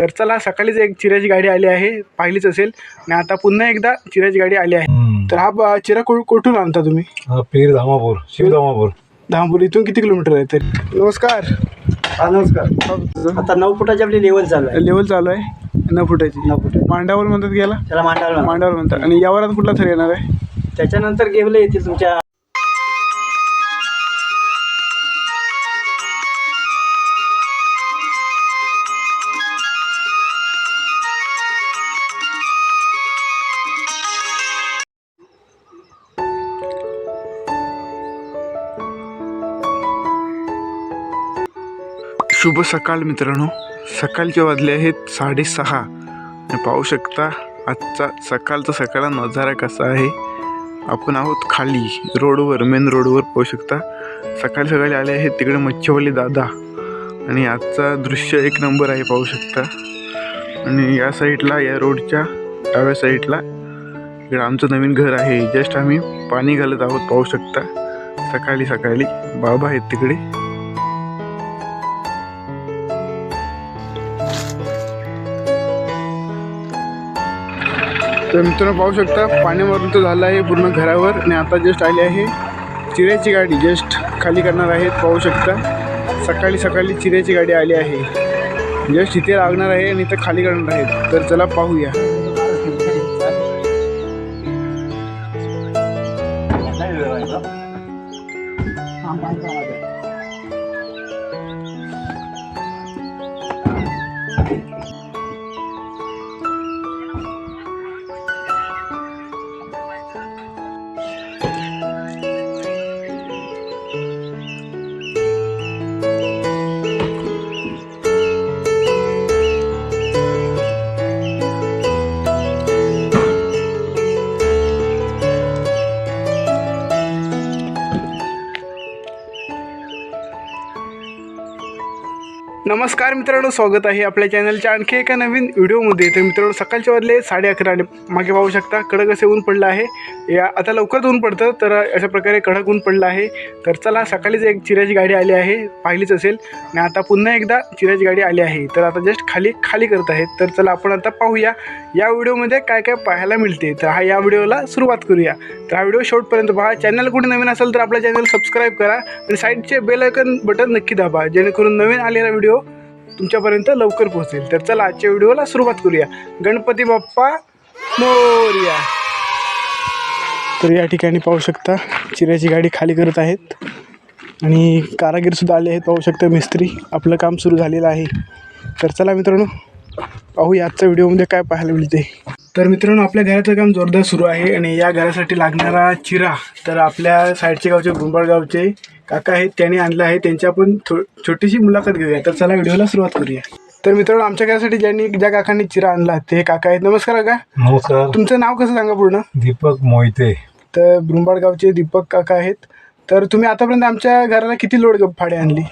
तर चला सकाळीच एक चिऱ्याची गाडी आली आहे पाहिलीच असेल. आणि आता पुन्हा एकदा चिऱ्याची गाडी आली आहे. तर हा ब- चिरा कु कुठून आणता तुम्ही? हा पीर धामापूर शिव धामापूर. धामपुरी इथून किती किलोमीटर आहे? तरी नमस्कार. हा नमस्कार. आता नऊ फुटाची आपली लेवल चालू आहे. लेवल चालू आहे? नऊ फुटाची. नऊ फुट मांडावर म्हणतात गेला त्याला मांडावं मांडावर म्हणतात. आणि यावरात कुठला थर येणार आहे? त्याच्यानंतर गेवले येतील तुमच्या शुभ सकाळ मित्रांनो. सकाळचे वाजले आहेत साडेसहा. आणि पाहू शकता आजचा सकाळचा सकाळचा नजारा कसा आहे. आपण आहोत खाली रोडवर मेन रोडवर पाहू शकता. सकाळी सकाळी आले आहेत तिकडे मच्छीवाले दादा. आणि आजचा दृश्य एक नंबर आहे पाहू शकता. आणि या साईडला या रोडच्या डाव्या साईडला इकडे आमचं नवीन घर आहे. जस्ट आम्ही पाणी घालत आहोत पाहू शकता. सकाळी सकाळी बाबा आहेत तिकडे. तर मित्रांनो पाहू शकता पाण्यावरून तर झालं आहे पूर्ण घरावर आणि आता जस्ट आली आहे चिऱ्याची गाडी. जस्ट खाली करणार आहेत पाहू शकता. सकाळी सकाळी चिऱ्याची गाडी आली आहे. जस्ट इथे लागणार आहे आणि इथं खाली करणार आहेत. तर चला पाहूया. नमस्कार मित्रांनो स्वागत आहे आपल्या चॅनलच्या आणखी एका नवीन व्हिडिओमध्ये. तर मित्रांनो सकाळच्या वाजले साडे अकरा आणि मागे पाहू शकता कडक असे ऊन पडलं आहे. या आता लवकरच ऊन पडतं तर अशा प्रकारे कडक ऊन पडलं आहे. तर चला सकाळीच एक चिऱ्याची गाडी आली आहे पाहिलीच असेल. आणि आता पुन्हा एकदा चिऱ्याची गाडी आली आहे. तर आता जस्ट खाली खाली करत आहेत तर चला आपण आता पाहूया या व्हिडिओमध्ये काय काय पाहायला मिळते. तर हा या व्हिडिओला सुरुवात करूया. तर हा व्हिडिओ शेवटपर्यंत पहा. चॅनल कुठे नवीन असेल तर आपल्या चॅनल सबस्क्राईब करा. आणि साईडचे बेलायकन बटन नक्की दाबा. जेणेकरून नवीन आलेला व्हिडिओ तुमच्यापर्यंत लवकर पोहोचेल. तर चला आजच्या व्हिडिओला सुरुवात करूया. गणपती बाप्पा मोरया. तर या ठिकाणी पाहू शकता चिऱ्याची गाडी खाली करत आहेत. आणि कारागीरसुद्धा आले आहेत पाहू शकता मिस्त्री. आपलं काम सुरू झालेलं आहे. तर चला मित्रांनो पाहूया आजच्या व्हिडिओमध्ये काय पाहायला मिळते तर मित्रांनो आपल्या घराचं काम जोरदार सुरू आहे आणि या घरासाठी लागणारा चिरा तर आपल्या साईडचे गावचे बुंबाळ गावचे काका आहेत त्यांनी आणलं आहे. त्यांची आपण थो छोटीशी मुलाखत घेऊया. तर चला व्हिडिओला सुरुवात करूया. तर मित्रांनो आमच्या घरासाठी ज्यांनी ज्या काकांनी चिरा आणला ते काका आहेत. नमस्कार काका. नमस्कार. तुमचं नाव कसं सांगा पूर्ण? दीपक मोहिते. तर ब्रुंबाड गावचे दीपक काका आहेत. तर तुम्ही आतापर्यंत आमच्या घराला किती लोड फाडे आणली?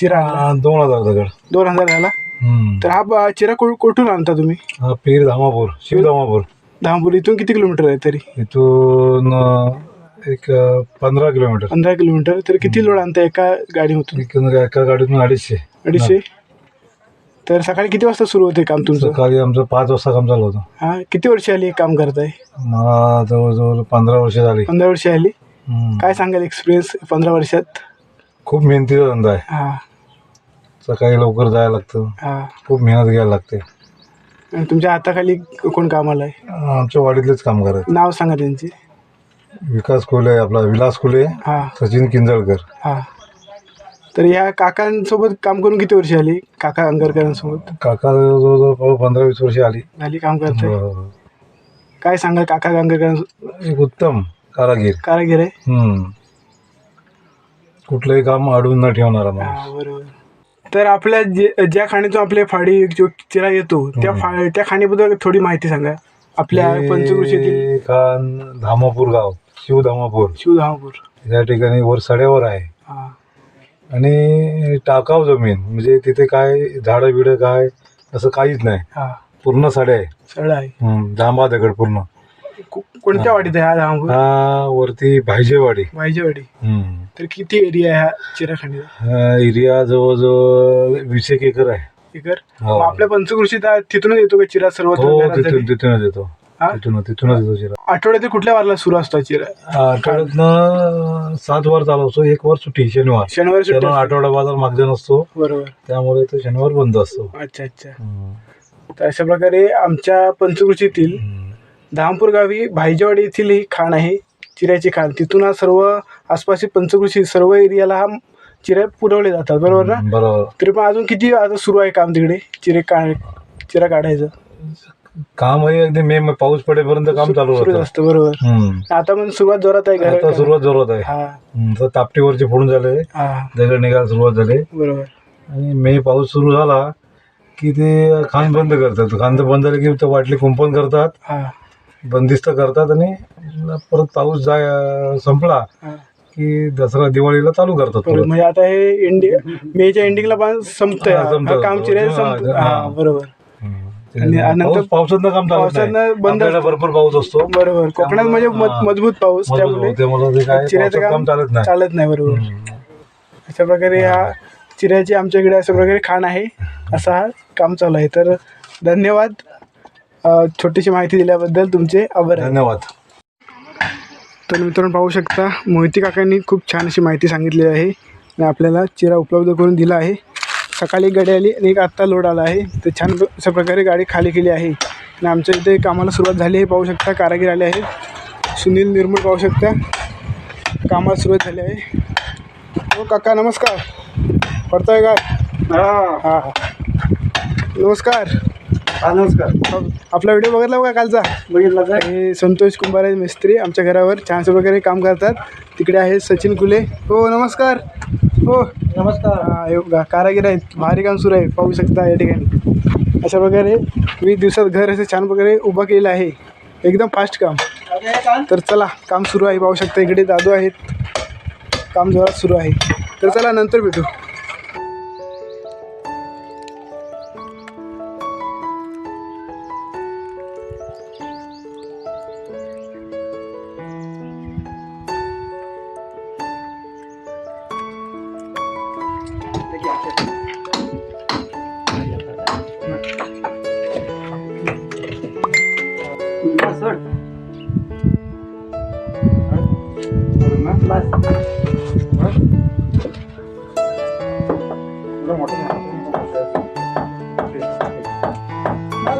चिरा. हा, दोन हजार दगड. दोन हजार झाला? हम्म. तर हा ब- चिरा कु कुठून आणता तुम्ही? हा पीर धामापूर शिव धामापूर. धामपुरी. इथून किती किलोमीटर आहे तरी? इथून अं, एक अं, पंधरा किलोमीटर. पंधरा किलोमीटर. तर किती लोड आणता एका गाडीमधून? इकडून एका गाडीतून अडीचशे. अडीचशे? तर सकाळी किती वाजता सुरू होते काम तुमचं? सकाळी आमचं पाच वाजता काम चालू होतं. हा किती वर्ष आली हे काम करताय? मला जवळजवळ पंधरा वर्ष झाली. पंधरा वर्ष आली. हम्म. काय सांगाल एक्सपिरियन्स पंधरा वर्षात? खूप मेहनतीचा धंदा आहे. हा. सकाळी लवकर जायला लागतं. हा. खूप मेहनत घ्यायला लागते. आणि तुमच्या हाताखाली कोण कामाला आहे आमच्या वाडीतलेच काम करायचं नाव सांगा त्यांचे. विकास कोले आपला विलास कोले हा. सचिन किंजळकर. हा. तर या काकांसोबत काम करून किती वर्ष आली काका अंगरकरांसोबत? काका जवळजवळ पंधरा वीस वर्ष आली. झाली काम करताय? हो. काय सांगा काका अंगरकर एक उत्तम कारागीर. कारागीर आहे? हम्म. कुठलंही काम अडवून न ठेवणारा माणूस. हा बरोबर. तर आपल्या जे ज्या खाणीतून आपल्या फाडी जो चिरा येतो त्या फा त्या खाणीबद्दल थोडी माहिती सांगा. आपल्या पंचकृषीतील हे खान धामापूर गाव शिव धामापूर. शिवधामपूर या ठिकाणी वर सड्यावर आहे. हा. आणि टाकाव जमीन म्हणजे तिथे काय झाडं बिडं काय असं काहीच नाही. हा. पूर्ण सड्या आहे. आहे. हम्म, जांभा दगड पूर्ण. को- कोणत्या वाडीत आहे हा हा वरती भाईजेवाडी. वायजेवाडी हम्म. तर किती एरिया आहे हा एरिया जवळजवळ वीस एक एकर आहे. एकर? हो. मग आपल्या पंचकृषीत आ- तिथूनच येतो का चिरा सर्व हो तिथून तिथूनच येतो. हा? तिथून तिथूनच येतो चिरा आठवड्यात कुठल्या वारला सुरू असतो हा चिरा आठवड्यातनं सात वार चालू असतो. एक वार सुट्टी शनिवार. शनिवारी सुट्टी शनिवार असते. आठवडा बाजार मागजा नसतो. बरोबर. त्यामुळे तो शनिवार बंद असतो. अच्छा अच्छा. हम्म. तर अशा प्रकारे आमच्या पंचकृषीतील हम्म. धामपूर गावी भाईजेवाडी येथील ही खाण आहे चिऱ्याची खाण. तिथून हा सर्व आसपासची पंचकृषी सर्व एरियाला हा चिऱ्या पुरवले जातात. बरोबर ना? बरोबर. तरी पण अजून किती आता सुरू आहे काम तिकडे? चिरे का चिरा काढायचं? काम आहे अगदी मे मे पाऊस पडेपर्यंत काम चालू होतं. असतं बरोबर. हम्म. आता पण सुरुवात जोरात आहे आता सुरुवात जोरात आहे. हा. हम्म. तर तापटीवरचे फोडून झाले. हा. दगड निघायला सुरुवात झाली. बरोबर. आणि मे पाऊस सुरू झाला की ते खाण बंद करतात. खाण बंद झाले की ते वाटले कुंपण करतात. हा. बंदिस्त करतात आणि परत पाऊस जाय संपला हा. की दसरा दिवाळीला चालू करतात बरोबर परत. म्हणजे आता हे इंडिया मेच्या एंडिंगला पण संपतंय. हा, हा. संपतं. हा काम चिरे संपत हा, हा हा. बरोबर. आणि नंतर काम नाही. बंद भरपूर पाऊस असतो. बरोबर. कोकणात म्हणजे मज-. मजबूत पाऊस त्यामुळे. चिऱ्याचं काम चालत नाही. चालत नाही बरोबर. अशा प्रकारे हा चिऱ्याची आमच्याकडे अशा प्रकारे खाण आहे. असा हा काम चालू आहे. तर धन्यवाद. छोटीशी माहिती दिल्याबद्दल तुमचे आभार धन्यवाद. तर मित्रांनो पाहू शकता मोहिती काकांनी खूप छान अशी माहिती सांगितली आहे. आणि आपल्याला चिरा उपलब्ध करून दिला आहे. सकाळी गाडी आली आणि एक आत्ता लोड आला आहे. तर छान अशा प्रकारे गाडी खाली केली आहे. आणि आमच्या इथे कामाला सुरुवात झाली आहे पाहू शकता कारागीर आले आहेत. सुनील निर्मळ पाहू शकता. कामाला सुरुवात झाली आहे. हो काका नमस्कार. पडतोय का? हां हां. नमस्कार. हा नमस्कार. आपला व्हिडिओ बघितला बघा कालचा? बघितलं का? हे संतोष कुंभारे मिस्त्री आमच्या घरावर छानशा प्रकारे काम करतात. तिकडे आहे सचिन कुले. हो नमस्कार. हो. नमस्कार. हा हे बघा, कारागीर आहेत. भारी काम सुरू आहे. पाहू शकता या ठिकाणी. अशा प्रकारे वीस दिवसात घर असे छान प्रकारे उभं केलं आहे. एकदम फास्ट काम. तर चला काम सुरू आहे. पाहू शकता इकडे दादू आहेत. काम जोरात सुरू आहे. तर चला नंतर भेटू.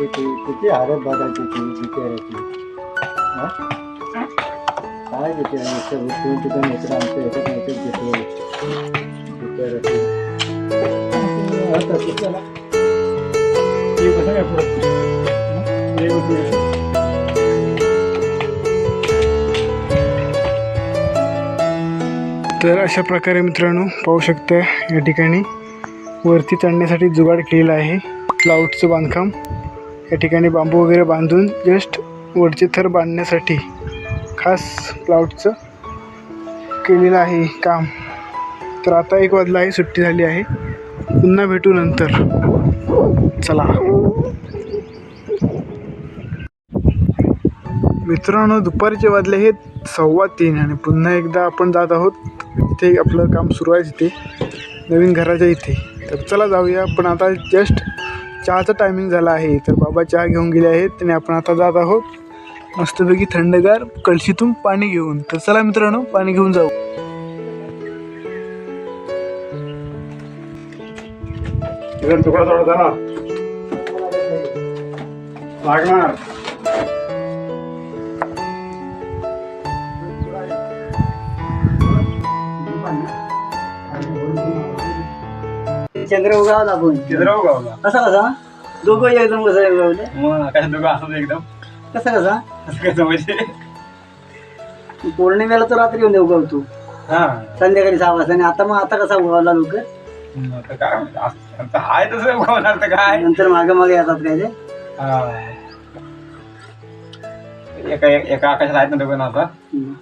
किती किती हारत बघायची? काय दोन ठिकाणी आमच्या ह्याच्यात घेतलं तर अशा प्रकारे मित्रांनो पाहू शकता या ठिकाणी वरती चढण्यासाठी जुगाड केलेला आहे. क्लाउडचं बांधकाम. या ठिकाणी बांबू वगैरे बांधून जस्ट वरचे थर बांधण्यासाठी खास प्लाउटचं केलेलं आहे काम. तर आता एक वाजला आहे सुट्टी झाली आहे. पुन्हा भेटू नंतर. चला. मित्रांनो दुपारचे वाजले हे सव्वा तीन आणि पुन्हा एकदा आपण जात आहोत इथे आपलं काम सुरू आहे तिथे. नवीन घराच्या इथे. तर चला जाऊया पण आता जस्ट चहाचं टायमिंग झाला आहे. तर बाबा चहा घेऊन गेले आहेत आणि आपण आता जात आहोत मस्तपैकी थंडगार कळशीतून पाणी घेऊन. तर चला मित्रांनो पाणी घेऊन जाऊ. तुकडा थोडा झाला लागणार. चंद्र उगाव लागून. चिद्राव गावला कसा कसा? दोघं एकदम कसं उगवले काय दोघं असं एकदम. कसा कसा? असं कसं म्हणजे? पौर्णिमेला तर रात्री येऊन उगवतो हा. संध्याकाळी सहा वाजता. आणि आता मग आता कसा बोलावला लोक? आता काय? असं- आता आहे तसं होणार तर काय? नंतर मागे मागे येतात काय ते? हा. एका एका आकाशात आहेत ना दोघं आता? हम्म.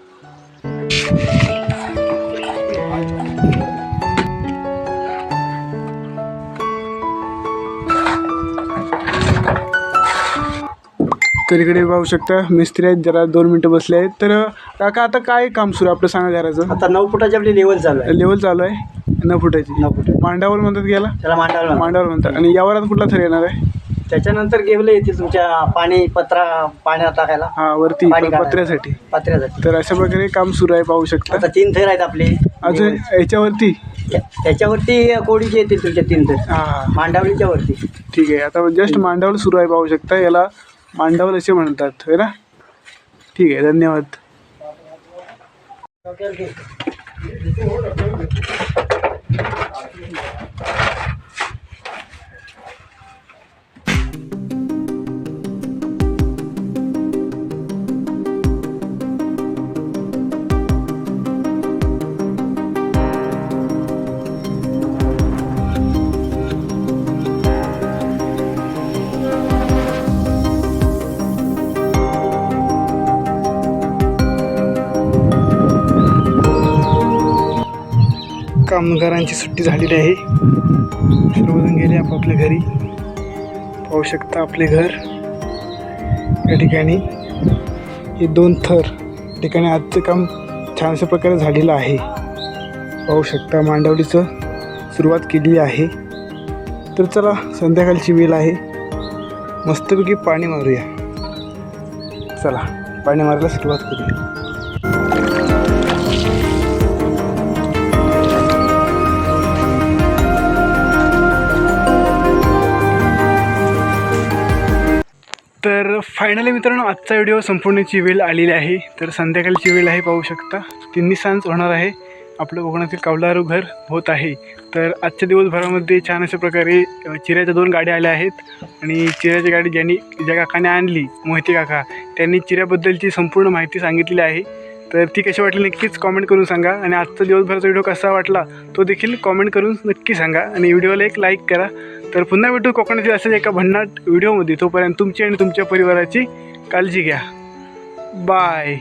तर इकडे पाहू शकता. मिस्त्री आहेत जरा दोन मिनटं बसले आहेत. तर काका आता काय काम सुरू आहे? आपलं सांगा घराचं आता नऊ फुटाची आपली लेवल चालू आहे. लेवल चालू आहे? न फुटायची नऊ फुट मांडावर म्हणतात गेला? त्याला मांडावला मांडावर म्हणतात. आणि यावरात कुठला थर येणार आहे? त्याच्यानंतर गेवले येतील तुमच्या पाणी पत्रा पाण्यात टाकायला. हा वरती पाणी काढायला. पत्र्यासाठी. पत्र्यासाठी. तर अशा प्रकारे काम सुरू आहे पाहू शकता. आता तीन थर आहेत आपले. अजून याच्यावरती? त्या- त्याच्यावरती कोडीचे येतील तुमच्या तीन थर. हा मांडावलीच्या वरती ठीक आहे. आता जस्ट मांडावल सुरू आहे पाहू शकता. याला मांडवल असे म्हणतात है ना? ठीक आहे धन्यवाद. कामगारांची सुट्टी झालेली आहे. सर्वजण गेले आपापल्या घरी. पाहू शकता आपले घर. या ठिकाणी हे दोन थर. ठिकाणी आजचं काम छानशा प्रकारे झालेलं आहे. पाहू शकता मांडवलीचं सुरुवात केली आहे. तर चला संध्याकाळची वेळ आहे. मस्तपैकी पाणी मारूया. चला पाणी मारायला सुरुवात करूया. तर फायनली मित्रांनो आजचा व्हिडिओ संपूर्णची वेळ आलेली आहे. तर संध्याकाळची वेळ आहे पाहू शकता. तिन्ही सांज होणार आहे. आपलं कोकणातील कौलारू घर होत आहे. तर आजच्या दिवसभरामध्ये छान अशा प्रकारे चिऱ्याच्या दोन गाड्या आल्या आहेत. आणि चिऱ्याची गाडी ज्यांनी ज्या काकाने आणली मोहिते काका त्यांनी चिऱ्याबद्दलची संपूर्ण माहिती सांगितलेली आहे. तर ती कशी वाटली नक्कीच कॉमेंट करून सांगा. आणि आजचा दिवसभराचा व्हिडिओ कसा वाटला तो देखील कॉमेंट करून नक्की सांगा. आणि व्हिडिओला एक लाईक करा. तर पुन्हा भेटू कोकणातील अशाच एका भन्नाट व्हिडिओमध्ये तोपर्यंत तुमची आणि तुमच्या परिवाराची काळजी घ्या. बाय